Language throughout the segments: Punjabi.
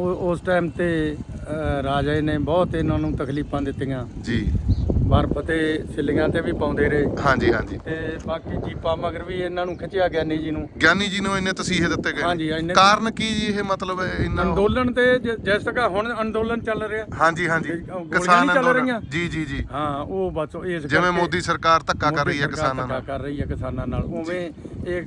ਉਸ ਟਾਈਮ ਤੇ ਰਾਜੇ ਨੇ ਬਹੁਤ ਇਹਨਾਂ ਨੂੰ ਤਕਲੀਫਾਂ ਦਿੱਤੀਆਂ। ਜੀ। ਬਰਫ਼ ਤੇ ਸਿੱਲੀਆਂ ਤੇ ਵੀ ਪਾਉਂਦੇ ਰਹੇ। ਹਾਂਜੀ ਹਾਂਜੀ। ਤੇ ਬਾਕੀ ਜੀਪਾ ਮਗਰ ਵੀ ਇਹਨਾਂ ਨੂੰ ਖਿੱਚਿਆ ਗਿਆਨੀ ਜੀ ਨੂੰ। ਗਿਆਨੀ ਜੀ ਨੂੰ ਇੰਨੇ ਤਸੀਹੇ ਦਿੱਤੇ ਗਏ। ਹਾਂਜੀ, ਇੰਨੇ- ਕਾਰਨ ਕੀ ਜੀ ਇਹ ਮਤਲਬ ਇਹਨਾਂ ਅੰਦੋਲਨ ਤੇ ਜਿਸ ਤਰ੍ਹਾਂ ਹੁਣ ਅੰਦੋਲਨ ਚੱਲ ਰਿਹਾ। ਹਾਂਜੀ ਹਾਂਜੀ। ਕਿਸਾਨ ਅੰਦੋਲਨ? ਜੀ ਜੀ ਜੀ। ਹਾਂ ਉਹ ਬਸ ਇਸ ਜਿਵੇਂ ਮੋਦੀ ਸਰਕਾਰ ਧੱਕਾ ਕਰ ਰਹੀ ਹੈ ਕਿਸਾਨਾਂ ਧੱਕਾ ਨਾਲ। ਕਰ ਰਹੀ ਹੈ ਕਿਸਾਨਾਂ ਨਾਲ। ਉਵੇਂ ਇਹ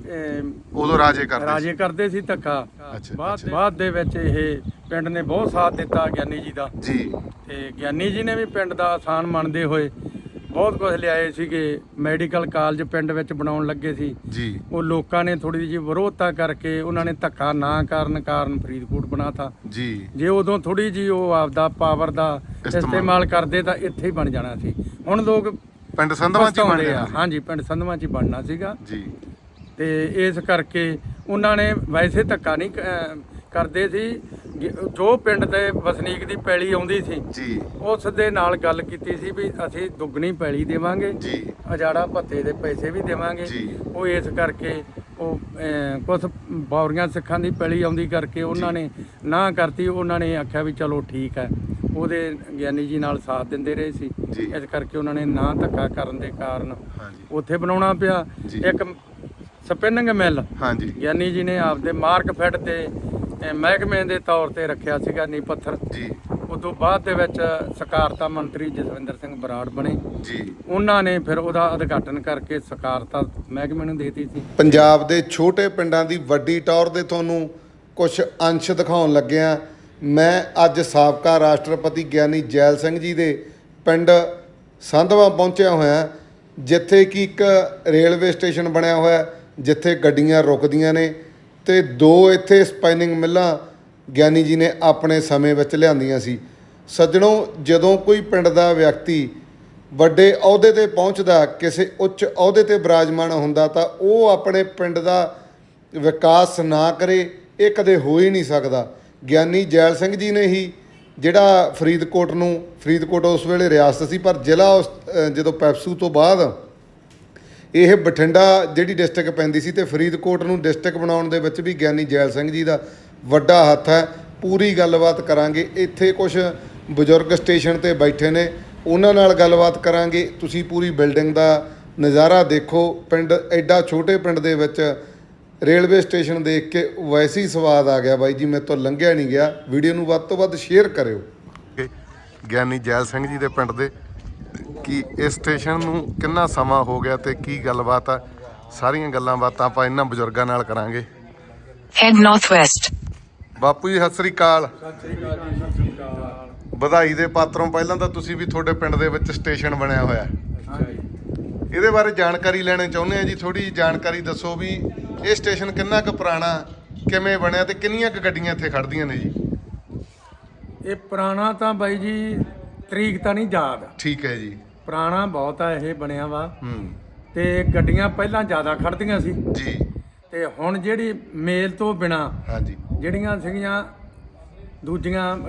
ਉਦੋਂ ਰਾਜੇ ਕਰਦੇ ਸੀ। ਰਾਜੇ ਕਰਦੇ ਸੀ ਧੱਕਾ। ਬਾਅਦ ਬਾਅਦ ਦੇ ਵਿੱਚ ਇਹ ਪਿੰਡ ਨੇ ਬਹੁਤ ਸਾਥ ਦਿੱਤਾ ਗਿਆਨੀ ਜੀ ਦਾ। ਜੀ। ਤੇ ਗਿਆਨੀ ਜੀ ਨੇ ਵੀ ਪਿੰਡ ਦਾ ਆਸਾਨ ਮੰਨਦੇ ਹੋਏ ਬਹੁਤ ਕੁਝ ਲਿਆਏ ਸੀਗੇ ਮੈਡੀਕਲ ਕਾਲਜ ਪਿੰਡ ਵਿੱਚ ਬਣਾਉਣ ਲੱਗੇ ਸੀ। ਜੀ। ਉਹ ਲੋਕਾਂ ਨੇ ਥੋੜੀ ਜਿਹੀ ਵਿਰੋਧਤਾ ਕਰਕੇ ਉਹਨਾਂ ਨੇ ਧੱਕਾ ਨਾ ਕਰਨ ਕਾਰਨ ਫਰੀਦਕੋਟ ਬਣਾਤਾ। ਜੀ। ਜੇ ਉਦੋਂ ਥੋੜੀ ਜੀ ਉਹ ਆਪਦਾ ਪਾਵਰ ਦਾ ਇਸਤੇਮਾਲ ਕਰਦੇ ਤਾਂ ਇੱਥੇ ਹੀ ਬਣ ਜਾਣਾ ਸੀ। ਹੁਣ ਲੋਕ ਪਿੰਡ ਸੰਧਵਾਂ ਚ ਬਣ ਗਿਆ ਹਾਂਜੀ ਪਿੰਡ ਸੰਧਵਾਂ 'ਚ ਹੀ ਬਣਨਾ ਸੀਗਾ। ਜੀ। ਤੇ ਇਸ ਕਰਕੇ ਉਹਨਾਂ ਨੇ ਵੈਸੇ ਧੱਕਾ ਨਹੀਂ ਕਰਦੇ ਸੀ। ਜੋ ਪਿੰਡ ਦੇ ਵਸਨੀਕ ਦੀ ਪੈਲੀ ਆਉਂਦੀ ਸੀ ਜੀ। ਉਸ ਦੇ ਨਾਲ ਗੱਲ ਕੀਤੀ ਸੀ ਵੀ ਅਸੀਂ ਦੁੱਗਣੀ ਪੈਲੀ ਦੇਵਾਂਗੇ ਜੀ। ਅਜਾੜਾ ਭੱਤੇ ਦੇ ਪੈਸੇ ਵੀ ਦੇਵਾਂਗੇ। ਜੀ। ਉਹ ਇਸ ਕਰਕੇ ਉਹ ਕੁਝ ਬੌਰੀਆਂ ਸਿੱਖਾਂ ਦੀ ਪੈਲੀ ਆਉਂਦੀ ਕਰਕੇ ਉਹਨਾਂ ਨੇ ਨਾ ਕਰਤੀ ਉਹਨਾਂ ਨੇ ਆਖਿਆ ਵੀ ਚਲੋ ਠੀਕ ਹੈ। ਉਹਦੇ ਗਿਆਨੀ ਜੀ ਨਾਲ ਸਾਥ ਦਿੰਦੇ ਰਹੇ ਸੀ। ਇਸ ਕਰਕੇ ਉਹਨਾਂ ਨੇ ਨਾ ਧੱਕਾ ਕਰਨ ਦੇ ਕਾਰਨ ਹਾਂਜੀ। ਉੱਥੇ ਬਣਾਉਣਾ ਪਿਆ। ਇੱਕ ਸਪਿਨਿੰਗ ਮਿਲ ਹਾਂਜੀ। ਗਿਆਨੀ ਜੀ ਨੇ ਆਪਦੇ ਮਾਰਕ ਫੈਟ ਤੇ ਅਹ, ਮਹਿਕਮੇ ਦੇ ਤੌਰ ਤੇ ਰੱਖਿਆ ਸੀਗਾ ਨੀ ਪੱਥਰ। ਜੀ। ਉਦੋਂ ਬਾਅਦ ਦੇ ਵਿੱਚ ਸਕਾਰਤਾ ਮੰਤਰੀ ਜਸਵਿੰਦਰ ਸਿੰਘ ਬਰਾੜ ਬਣੇ। ਜੀ। ਉਹਨਾਂ ਨੇ ਫਿਰ ਉਹਦਾ ਉਦਘਾਟਨ ਕਰਕੇ ਸਕਾਰਤਾ ਮਹਿਕਮੇ ਨੂੰ ਦੇਤੀ ਸੀ। ਪੰਜਾਬ ਦੇ ਛੋਟੇ ਪਿੰਡਾਂ ਦੀ ਵੱਡੀ ਟੌਰ ਦੇ ਤੁਹਾਨੂੰ ਕੁਝ ਅੰਸ਼ ਦਿਖਾਉਣ ਲੱਗਿਆ ਮੈਂ ਅੱਜ ਸਾਬਕਾ ਰਾਸ਼ਟਰਪਤੀ ਗਿਆਨੀ ਜੈਲ ਸਿੰਘ ਜੀ ਦੇ ਪਿੰਡ ਸੰਧਵਾ ਪਹੁੰਚਿਆ ਹੋਇਆ ਜਿੱਥੇ ਕਿ ਇੱਕ ਰੇਲਵੇ ਸਟੇਸ਼ਨ ਬਣਿਆ ਹੋਇਆ ਜਿੱਥੇ ਗੱਡੀਆਂ ਰੁਕਦੀਆਂ ਨੇ। ਤੇ ਦੋ ਇੱਥੇ ਸਪਾਈਨਿੰਗ ਮਿੱਲਾਂ ਗਿਆਨੀ ਜੀ ਨੇ ਆਪਣੇ ਸਮੇਂ ਵਿੱਚ ਲਿਆਂਦੀਆਂ ਸੀ। ਸੱਜਣੋ, ਜਦੋਂ ਕੋਈ ਪਿੰਡ ਦਾ ਵਿਅਕਤੀ ਵੱਡੇ ਅਹੁਦੇ ਤੇ ਪਹੁੰਚਦਾ, ਕਿਸੇ ਉੱਚ ਅਹੁਦੇ ਤੇ ਬਿਰਾਜਮਾਨ ਹੁੰਦਾ ਤਾਂ ਉਹ ਆਪਣੇ ਪਿੰਡ ਦਾ ਵਿਕਾਸ ਨਾ ਕਰੇ, ਇਹ ਕਦੇ ਹੋ ਹੀ ਨਹੀਂ ਸਕਦਾ। ਗਿਆਨੀ ਜੈਲ ਸਿੰਘ ਜੀ ਨੇ ਹੀ ਜਿਹੜਾ ਫਰੀਦਕੋਟ ਨੂੰ, ਫਰੀਦਕੋਟ ਉਸ ਵੇਲੇ ਰਿਆਸਤ ਸੀ, ਪਰ ਜ਼ਿਲ੍ਹਾ ਉਸ ਜਦੋਂ ਪੈਪਸੂ ਤੋਂ ਬਾਅਦ ਇਹ ਬਠਿੰਡਾ ਜਿਹੜੀ ਡਿਸਟ੍ਰਿਕਟ ਪੈਂਦੀ ਸੀ ਤੇ ਫਰੀਦਕੋਟ ਨੂੰ ਡਿਸਟ੍ਰਿਕਟ ਬਣਾਉਣ ਦੇ ਵਿੱਚ ਵੀ ਗਿਆਨੀ ਜੈਲ ਸਿੰਘ ਜੀ ਦਾ ਵੱਡਾ ਹੱਥ ਹੈ। ਪੂਰੀ ਗੱਲਬਾਤ ਕਰਾਂਗੇ। ਇੱਥੇ ਕੁਝ ਬਜ਼ੁਰਗ ਸਟੇਸ਼ਨ ਤੇ ਬੈਠੇ ਨੇ। ਉਹਨਾਂ ਨਾਲ ਗੱਲਬਾਤ ਕਰਾਂਗੇ। ਤੁਸੀਂ ਪੂਰੀ ਬਿਲਡਿੰਗ ਦਾ ਨਜ਼ਾਰਾ ਦੇਖੋ। ਪਿੰਡ, ਐਡਾ ਛੋਟੇ ਪਿੰਡ ਦੇ ਵਿੱਚ ਰੇਲਵੇ ਸਟੇਸ਼ਨ ਦੇਖ ਕੇ ਵੈਸੇ ਹੀ ਸਵਾਦ ਆ ਗਿਆ ਬਾਈ ਜੀ। ਮੇਰੇ ਤੋਂ ਲੰਘਿਆ ਨਹੀਂ ਗਿਆ। ਵੀਡੀਓ ਨੂੰ ਵੱਧ ਤੋਂ ਵੱਧ ਸ਼ੇਅਰ ਕਰਿਓ। ਗਿਆਨੀ ਜੈਲ ਸਿੰਘ ਜੀ ਦੇ ਪਿੰਡ ਦੇ ਕਿ ਇਸ ਸਟੇਸ਼ਨ ਨੂੰ ਕਿੰਨਾ ਸਮਾਂ ਹੋ ਗਿਆ ਤੇ ਕੀ ਗੱਲਬਾਤ ਆ? ਸਾਰੀਆਂ ਗੱਲਾਂ ਬਾਤਾਂ ਆਪਾਂ ਇਹਨਾਂ ਬਜ਼ੁਰਗਾਂ ਨਾਲ ਕਰਾਂਗੇ। Head northwest. ਬਾਪੂ ਜੀ ਸਤਿ ਸ੍ਰੀ ਅਕਾਲ। ਵਧਾਈ ਦੇ ਪਾਤਰੋਂ ਪਹਿਲਾਂ ਤਾਂ ਤੁਸੀਂ ਵੀ ਤੁਹਾਡੇ ਪਿੰਡ ਦੇ ਵਿੱਚ ਸਟੇਸ਼ਨ ਬਣਿਆ ਹੋਇਆ। ਇਹਦੇ ਬਾਰੇ ਜਾਣਕਾਰੀ ਲੈਣੀ ਚਾਹੁੰਦੇ ਆ ਜੀ ਥੋੜੀ ਜਿਹੀ ਜਾਣਕਾਰੀ ਦੱਸੋ ਵੀ ਇਹ ਸਟੇਸ਼ਨ ਕਿੰਨਾ ਕੁ ਪੁਰਾਣਾ ਕਿਵੇਂ ਬਣਿਆ ਤੇ ਕਿੰਨੀਆਂ ਕੁ ਗੱਡੀਆਂ ਇੱਥੇ ਖੜਦੀਆਂ ਨੇ ਜੀ? ਇਹ ਪੁਰਾਣਾ ਤਾਂ ਬਾਈ ਜੀ ਤਰੀਕ ਤਾਂ ਨਹੀਂ ਯਾਦ। ਠੀਕ ਹੈ ਜੀ। ਪੁਰਾਣਾ ਬਹੁਤ ਆ ਇਹ ਬਣਿਆ ਵਾ। ਹੂੰ। ਤੇ ਗੱਡੀਆਂ ਪਹਿਲਾਂ ਜ਼ਿਆਦਾ ਖੜਦੀਆਂ ਸੀ। ਜੀ। ਤੇ ਹੁਣ ਜਿਹੜੀ ਮੇਲ ਤੋਂ ਬਿਨਾ ਹਾਂਜੀ। ਜਿਹੜੀਆਂ ਸੀਗੀਆਂ ਦੂਜੀਆਂ ਅਹ,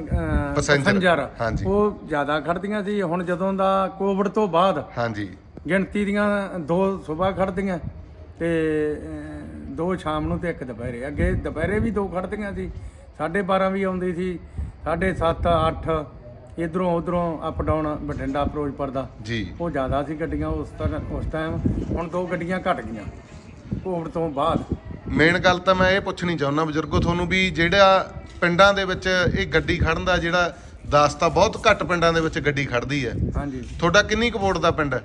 Passenger, passenger, ਹਾਂਜੀ। ਉਹ ਜ਼ਿਆਦਾ ਖੜਦੀਆਂ ਸੀ। ਹੁਣ ਜਦੋਂ ਦਾ ਕੋਵਿਡ ਤੋਂ ਬਾਅਦ ਹਾਂਜੀ। ਗਿਣਤੀ ਦੀਆਂ ਦੋ ਸਵੇਰ ਖੜਦੀਆਂ ਤੇ ਅਹ, ਦੋ ਸ਼ਾਮ ਨੂੰ ਤੇ ਇੱਕ ਦੁਪਹਿਰੇ। ਅੱਗੇ ਦੁਪਹਿਰੇ ਵੀ ਦੋ ਖੜਦੀਆਂ ਸੀ। 12:30 ਵੀ ਆਉਂਦੀ ਸੀ। 7:30 8 ਇਧਰੋਂ ਉਧਰੋਂ ਅਪ ਡਾਊਨ ਬਠਿੰਡਾ ਫਿਰੋਜ਼ਪੁਰ ਦਾ ਜੀ। ਉਹ ਜ਼ਿਆਦਾ ਸੀ ਗੱਡੀਆਂ ਉਸ ਤਰ੍ਹਾਂ ਉਸ ਟਾਈਮ ਹੁਣ ਦੋ ਗੱਡੀਆਂ ਘਟ ਗਈਆਂ ਕੋਵਿਡ ਤੋਂ ਬਾਅਦ। ਮੇਨ ਗੱਲ ਤਾਂ ਮੈਂ ਇਹ ਪੁੱਛਣੀ ਚਾਹੁੰਦਾ ਬਜ਼ੁਰਗੋ ਤੁਹਾਨੂੰ ਵੀ ਜਿਹੜਾ ਪਿੰਡਾਂ ਦੇ ਵਿੱਚ ਇਹ ਗੱਡੀ ਖੜਨ ਦਾ ਜਿਹੜਾ ਦਾਸ ਤਾਂ ਬਹੁਤ ਘੱਟ ਪਿੰਡਾਂ ਦੇ ਵਿੱਚ ਗੱਡੀ ਖੜਦੀ ਹੈ। ਹਾਂਜੀ। ਤੁਹਾਡਾ ਕਿੰਨੀ ਕੁ ਵੋਟ ਦਾ ਪਿੰਡ ਹੈ?